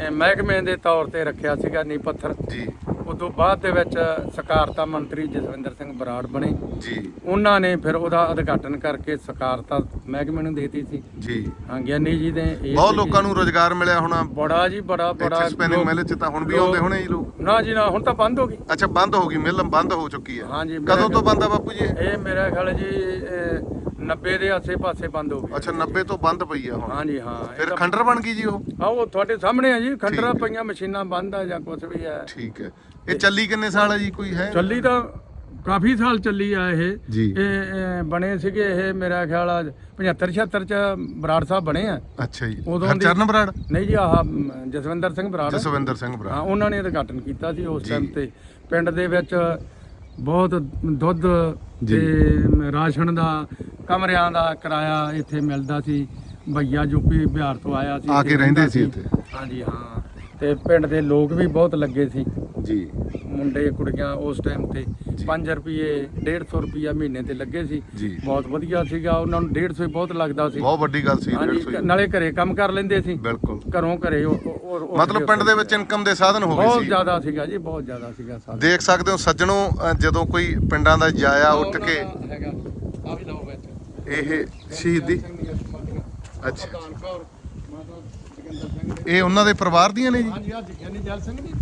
ਮਹਿਕਮੇ ਦੇ ਤੌਰ ਤੇ ਰੱਖਿਆ ਸੀਗਾ ਨੀ ਪੱਥਰ। ਜੀ। ਉਦੋਂ ਬਾਅਦ ਦੇ ਵਿੱਚ ਸਕਾਰਤਾ ਮੰਤਰੀ ਜਸਵਿੰਦਰ ਸਿੰਘ ਬਰਾੜ ਬਣੇ। ਜੀ। ਉਹਨਾਂ ਨੇ ਫਿਰ ਉਹਦਾ ਉਦਘਾਟਨ ਕਰਕੇ ਸਕਾਰਤਾ ਮਹਿਕਮੇ ਨੂੰ ਦੇਤੀ ਸੀ। ਜੀ। ਹਾਂ ਗਿਆਨੀ ਜੀ ਇਹ ਬਹੁਤ ਲੋਕਾਂ ਨੂੰ ਰੋਜ਼ਗਾਰ ਮਿਲਿਆ ਹੋਣਾ। ਬੜਾ ਜੀ ਬੜਾ ਬੜਾ ਸਪੈਨਿੰਗ ਮਿਲ ਚ ਤਾਂ ਹੁਣ ਵੀ ਆਉਂਦੇ ਹੋਣੇ ਜੀ ਲੋਕ। ਨਾ ਜੀ ਨਾ ਹੁਣ ਤਾਂ ਬੰਦ ਹੋ ਗਈ। ਅੱਛਾ ਬੰਦ ਹੋ ਗਈ ਮਿਲ ਬੰਦ ਹੋ ਚੁੱਕੀ ਹੈ। ਹਾਂਜੀ, ਮੇਰਾ ਕਦੋਂ ਤੋਂ ਬੰਦ ਆ ਬਾਪੂ ਜੀ? ਇਹ? ਮੇਰਾ ਖਿਆਲ ਜੀ 90 ਦੇ ਆਸੇ-ਪਾਸੇ ਬੰਦ ਹੋ ਗਈ। ਅੱਛਾ 90 ਤੋਂ ਬੰਦ ਪਈ ਆ ਹੁਣ। ਹਾਂਜੀ ਹਾਂ ਇਹ ਫਿਰ ਤਾਂ- ਖੰਡਰ ਬਣ ਗਈ ਜੀ ਉਹ? ਆਓ ਤੁਹਾਡੇ ਸਾਹਮਣੇ ਆ ਜੀ ਖੰਡਰਾ ਠੀਕ ਹੈ। ਪਈਆਂ ਮਸ਼ੀਨਾਂ ਬੰਦ ਆ ਜਾਂ ਕੁਝ ਵੀ ਹੈ ਠੀਕ ਹੈ। ਇਹ ਚੱਲੀ ਕਿੰਨੇ ਸਾਲ ਹੈ ਜੀ ਕੋਈ ਹੈ? ਚੱਲੀ ਤਾਂ ਕਾਫੀ ਸਾਲ ਚੱਲੀ ਆ ਇਹ। ਜੀ। ਇਹ ਇਹ ਬਣੇ ਸੀਗੇ ਇਹ ਮੇਰਾ ਖਿਆਲ ਆ 75 76 ਚ ਬਰਾੜ ਸਾਹਿਬ ਬਣੇ ਆ। ਅੱਛਾ ਜੀ। ਉਦੋਂ ਦੀ- ਹਰਚਰਨ ਬਰਾੜ? ਨਹੀਂ ਜੀ ਆਹ ਮ, ਜਸਵਿੰਦਰ ਸਿੰਘ ਬਰਾੜ। ਜਸਵਿੰਦਰ ਸਿੰਘ ਹਾਂ ਬਰਾੜ ਉਹਨਾਂ ਨੇ ਉਦਘਾਟਨ ਕੀਤਾ ਸੀ ਉਸ ਜੀ। ਟਾਈਮ ਤੇ। ਪਿੰਡ ਦੇ ਵਿੱਚ ਬਹੁਤ ਦੁੱਧ ਜੀ। ਤੇ ਰਾਸ਼ਨ ਦਾ ਕਮਰਿਆਂ ਦਾ ਕਿਰਾਇਆ ਇੱਥੇ ਮਿਲਦਾ ਸੀ। ਭਈਆ ਯੂਪੀ ਬਿਹਾਰ ਤੋਂ ਆਇਆ ਸੀ ਆ ਕੇ ਰਹਿੰਦੇ ਸੀ ਇੱਥੇ। ਹਾਂਜੀ ਹਾਂ। ਤੇ ਪਿੰਡ ਦੇ ਲੋਕ ਵੀ ਬਹੁਤ ਲੱਗੇ ਸੀ। ਜੀ। ਮੁੰਡੇ ਕੁੜੀਆਂ ਉਸ ਟਾਈਮ ਤੇ 5 ਰੁਪਏ 150 ਰੁਪਿਆ ਮਹੀਨੇ ਤੇ ਲੱਗੇ ਸੀ। ਬਹੁਤ ਵਧੀਆ ਸੀਗਾ। ਉਹਨਾਂ ਨੂੰ 150 ਹੀ ਬਹੁਤ ਲੱਗਦਾ ਸੀ। ਬਹੁਤ ਵੱਡੀ ਗੱਲ ਸੀ ਹਾਂਜੀ 150 ਨਾਲੇ ਘਰੇ ਕੰਮ ਕਰ ਲੈਂਦੇ ਸੀ। ਬਿਲਕੁਲ। ਘਰੋਂ ਘਰੇ ਮਤਲਬ ਪਿੰਡ ਦੇ ਵਿੱਚ ਇਨਕਮ ਦੇ ਸਾਧਨ ਹੋ ਗਏ ਬਹੁਤ ਸੀ। ਜ਼ਿਆਦਾ ਸੀਗਾ ਜੀ ਬਹੁਤ ਜ਼ਿਆਦਾ ਸੀਗਾ ਦੇਖ ਸਕਦੇ ਹੋ ਸੱਜਣੋ ਜਦੋਂ ਕੋਈ ਪਿੰਡਾਂ ਦਾ ਜਾਇਆ ਉੱਠ ਕੇ ਆ ਵੀ ਇਹ ਸ਼ਹੀਦੀ? ਅੱਛਾ ਇਹ ਉਹਨਾਂ ਦੇ ਪਰਿਵਾਰ ਦੀਆਂ ਨੇ ਜੀ? ਹਾਂਜੀ ਆ ਗਿਆਨੀ ਜੈਲ ਸਿੰਘ ਜੀ?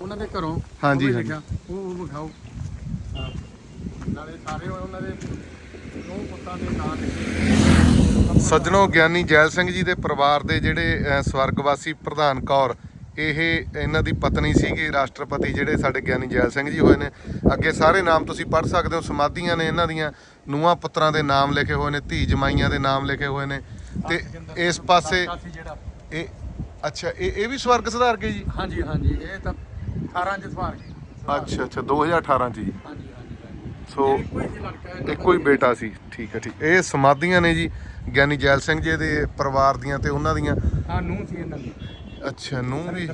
ਉਹਨਾਂ ਦੇ ਘਰੋਂ। ਹਾਂਜੀ, ਹਾਂਜੀ। ਉਹ ਵਿਖਾਓ। ਨਾਲੇ ਸਾਰੇ ਉਹਨਾਂ ਦੇ ਦੋ ਪੁੱਤਾਂ ਦੇ ਨਾਂ ਲਿਖੇ ਸੱਜਣੋ ਗਿਆਨੀ ਜੈਲ ਸਿੰਘ ਜੀ ਦੇ ਪਰਿਵਾਰ ਦੇ ਜਿਹੜੇ ਸਵਰਗਵਾਸੀ ਪ੍ਰਧਾਨ ਕੌਰ ਇਹ ਇਹਨਾਂ ਦੀ ਪਤਨੀ ਸੀਗੇ ਰਾਸ਼ਟਰਪਤੀ ਜਿਹੜੇ ਸਾਡੇ ਗਿਆਨੀ ਜੈਲ ਸਿੰਘ ਜੀ ਹੋਏ ਨੇ। ਅੱਗੇ ਸਾਰੇ ਨਾਮ ਤੁਸੀਂ ਪੜ੍ਹ ਸਕਦੇ ਹੋ ਸਮਾਧੀਆਂ ਨੇ ਇਹਨਾਂ ਦੀਆਂ। ਨੂੰਹਾਂ ਪੁੱਤਰਾਂ ਦੇ ਨਾਮ ਲਿਖੇ ਹੋਏ ਨੇ ਧੀ ਜਮਾਈਆਂ ਦੇ ਨਾਮ ਲਿਖੇ ਹੋਏ ਨੇ ਤੇ ਇਸ ਪਾਸੇ ਇਹ ਅੱਛਾ ਇਹ ਇਹ ਵੀ ਸਵਰਗ ਸੁਧਾਰ ਗਏ ਜੀ? ਹਾਂਜੀ ਹਾਂਜੀ ਇਹ ਤਾਂ 18 ਚ ਸਵਾਰ ਗਏ ਅੱਛਾ ਅੱਛਾ 2018 ਚ ਜੀ। ਹਾਂਜੀ ਸੋ ਇੱਕੋ ਹੀ ਬੇਟਾ ਸੀ ਠੀਕ ਹੈ ਠੀਕ। ਇਹ ਸਮਾਧੀਆਂ ਨੇ ਜੀ ਗਿਆਨੀ ਜੈਲ ਸਿੰਘ ਜੀ ਦੇ ਪਰਿਵਾਰ ਦੀਆਂ ਤੇ ਉਹਨਾਂ ਦੀਆਂ। ਹਾਂ ਨੂੰ ਸੀ ਇਹਨਾਂ ਦੀ। ਅੱਛਾ ਨੂੰ ਵੀ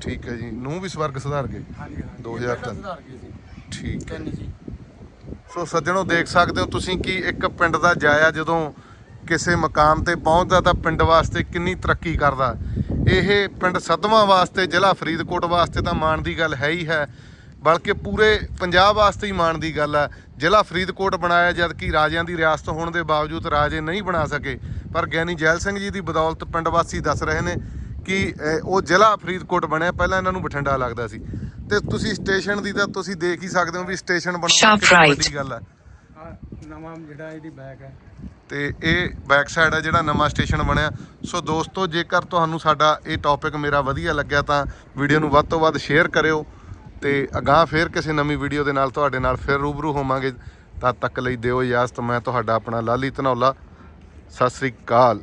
ਠੀਕ ਹੈ ਜੀ ਨੂੰ ਵੀ ਸਵਰਗ ਸੁਧਾਰ ਗਏ ਹਾਂਜੀ ਹਾਂਜੀ 2003 ਸੁਧਾਰ ਗਏ ਸੀ। ਠੀਕ ਹੈ। ਜੀ। ਸੋ ਸੱਜਣੋ, ਦੇਖ ਸਕਦੇ ਹੋ ਤੁਸੀਂ ਕਿ ਇੱਕ ਪਿੰਡ ਦਾ ਜਾਇਆ ਜਦੋਂ ਕਿਸੇ ਮਕਾਮ ਤੇ ਪਹੁੰਚਦਾ ਤਾਂ ਪਿੰਡ ਵਾਸਤੇ ਕਿੰਨੀ ਤਰੱਕੀ ਕਰਦਾ। ਇਹ ਪਿੰਡ ਸਦਮਾ ਵਾਸਤੇ, ਜ਼ਿਲ੍ਹਾ ਫਰੀਦਕੋਟ ਵਾਸਤੇ ਤਾਂ ਮਾਣ ਦੀ ਗੱਲ ਹੈ ਹੀ ਹੈ, ਬਲਕਿ ਪੂਰੇ ਪੰਜਾਬ ਵਾਸਤੇ ਹੀ ਮਾਣ ਦੀ ਗੱਲ ਹੈ। ਜ਼ਿਲ੍ਹਾ ਫਰੀਦਕੋਟ ਬਣਾਇਆ ਜਦ ਕਿ ਰਾਜਿਆਂ ਦੀ ਰਿਆਸਤ ਹੋਣ ਦੇ ਬਾਵਜੂਦ ਰਾਜੇ ਨਹੀਂ ਬਣਾ ਸਕੇ। ਪਰ ਗਿਆਨੀ ਜੈਲ ਸਿੰਘ ਜੀ ਦੀ ਬਦੌਲਤ ਪਿੰਡ ਵਾਸੀ ਦੱਸ ਰਹੇ ਨੇ ਕਿ ਉਹ ਜ਼ਿਲ੍ਹਾ ਫਰੀਦਕੋਟ ਬਣਿਆ, ਪਹਿਲਾਂ ਇਹਨਾਂ ਨੂੰ ਬਠਿੰਡਾ ਲੱਗਦਾ ਸੀ। ਤੇ ਤੁਸੀਂ ਸਟੇਸ਼ਨ ਦੀ ਤਾਂ ਤੁਸੀਂ ਦੇਖ ਹੀ ਸਕਦੇ ਹੋ ਵੀ ਸਟੇਸ਼ਨ ਬਣਾਉਣਾ ਕਿੰਨੀ. ਵੱਡੀ ਗੱਲ ਹੈ। ਨਵਾਂ ਜਿਹੜਾ ਇਹਦੀ ਬੈਕ ਹੈ। ਤੇ ਇਹ ਬੈਕ ਸਾਈਡ ਹੈ ਜਿਹੜਾ ਨਵਾਂ ਸਟੇਸ਼ਨ ਬਣਿਆ। ਸੋ ਦੋਸਤੋ ਜੇਕਰ ਤੁਹਾਨੂੰ ਸਾਡਾ ਇਹ ਟੌਪਿਕ ਮੇਰਾ ਵਧੀਆ ਲੱਗਿਆ ਤਾਂ ਵੀਡੀਓ ਨੂੰ ਵੱਧ ਤੋਂ ਵੱਧ ਸ਼ੇਅਰ ਕਰਿਓ ਤੇ ਅਗਾਹ ਫੇਰ ਕਿਸੇ ਨਵੀਂ ਵੀਡੀਓ ਦੇ ਨਾਲ ਤੁਹਾਡੇ ਨਾਲ ਫਿਰ ਰੂਬਰੂ ਹੋਵਾਂਗੇ। ਤਦ ਤੱਕ ਲਈ ਦਿਓ ਇਜਾਜ਼ਤ। ਮੈਂ ਤੁਹਾਡਾ ਆਪਣਾ ਲਾਲੀ ਧਨੌਲਾ। ਸਤਿ ਸ੍ਰੀ ਅਕਾਲ।